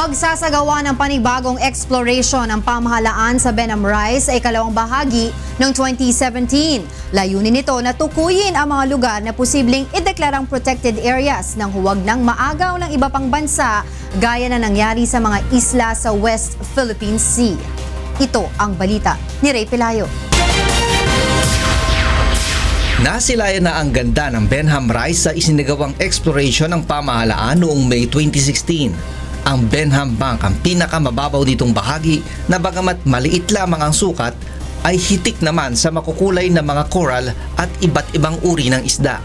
Magsasagawa ng panibagong exploration ang pamahalaan sa Benham Rise sa ikalawang bahagi ng 2017. Layunin nito na tukuyin ang mga lugar na posibleng ideklarang protected areas ng huwag ng maagaw ng iba pang bansa gaya na nangyari sa mga isla sa West Philippine Sea. Ito ang balita ni Ray Pelayo. Nasilayan na ang ganda ng Benham Rise sa isinagawang exploration ng pamahalaan noong May 2016. Ang Benham Bank ang pinakamababaw ditong bahagi na bagamat maliit lamang ang sukat ay hitik naman sa makukulay na mga coral at iba't ibang uri ng isda.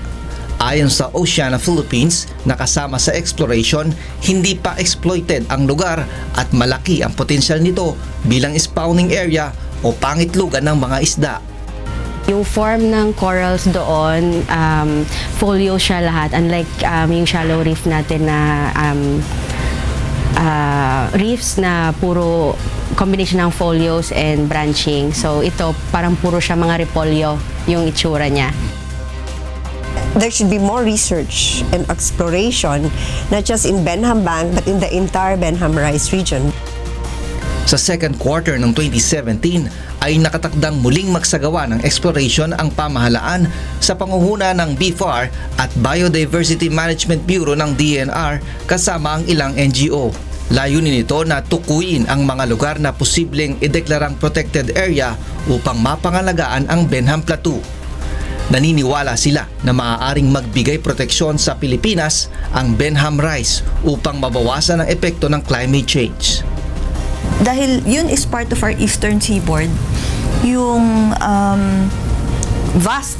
Ayon sa Oceana Philippines na kasama sa exploration, hindi pa exploited ang lugar at malaki ang potensyal nito bilang spawning area o pangitlugan ng mga isda. Yung form ng corals doon, um, folio siya lahat. Unlike um, yung shallow reef natin na um, uh, reefs na puro combination ng folios and branching. So ito, parang puro siya mga repolyo yung itsura niya. there should be more research and exploration, not just in Benham Bank, but in the entire Benham Rice region. Sa second quarter ng 2017 ay nakatakdang muling magsagawa ng exploration ang pamahalaan sa pangunguna ng BFAR at Biodiversity Management Bureau ng DNR kasama ang ilang NGO. Layunin nito na tukuyin ang mga lugar na posibleng ideklarang protected area upang mapangalagaan ang Benham Plateau. Naniniwala sila na maaaring magbigay proteksyon sa Pilipinas ang Benham Rice upang mabawasan ang epekto ng climate change. Dahil yun is part of our eastern seaboard, yung um, vast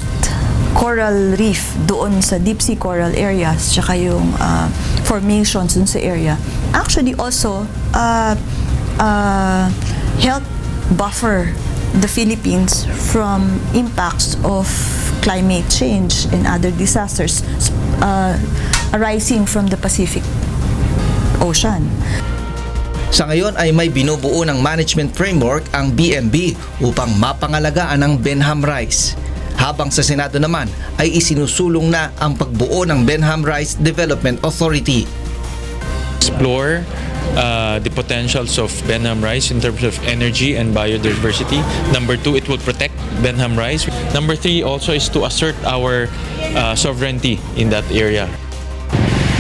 coral reef doon sa deep sea coral areas, tsaka yung uh, formations dun sa area, actually also uh, uh, help buffer the Philippines from impacts of climate change and other disasters uh, arising from the Pacific Ocean. Sa ngayon ay may binubuo ng management framework ang BMB upang mapangalagaan ang Benham Rice. Habang sa Senado naman ay isinusulong na ang pagbuo ng Benham Rice Development Authority. explore uh, the potentials of Benham rice in terms of energy and biodiversity. Number two, it will protect Benham rice. Number three also is to assert our uh, sovereignty in that area.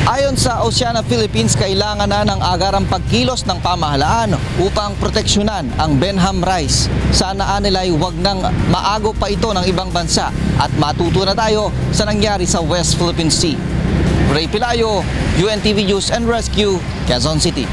Ayon sa Oceana Philippines, kailangan na ng agarang pagkilos ng pamahalaan upang proteksyonan ang Benham Rice. Sana nila ay huwag nang maago pa ito ng ibang bansa at matuto na tayo sa nangyari sa West Philippine Sea. Ray Pilayo, UNTV News and Rescue, Quezon City.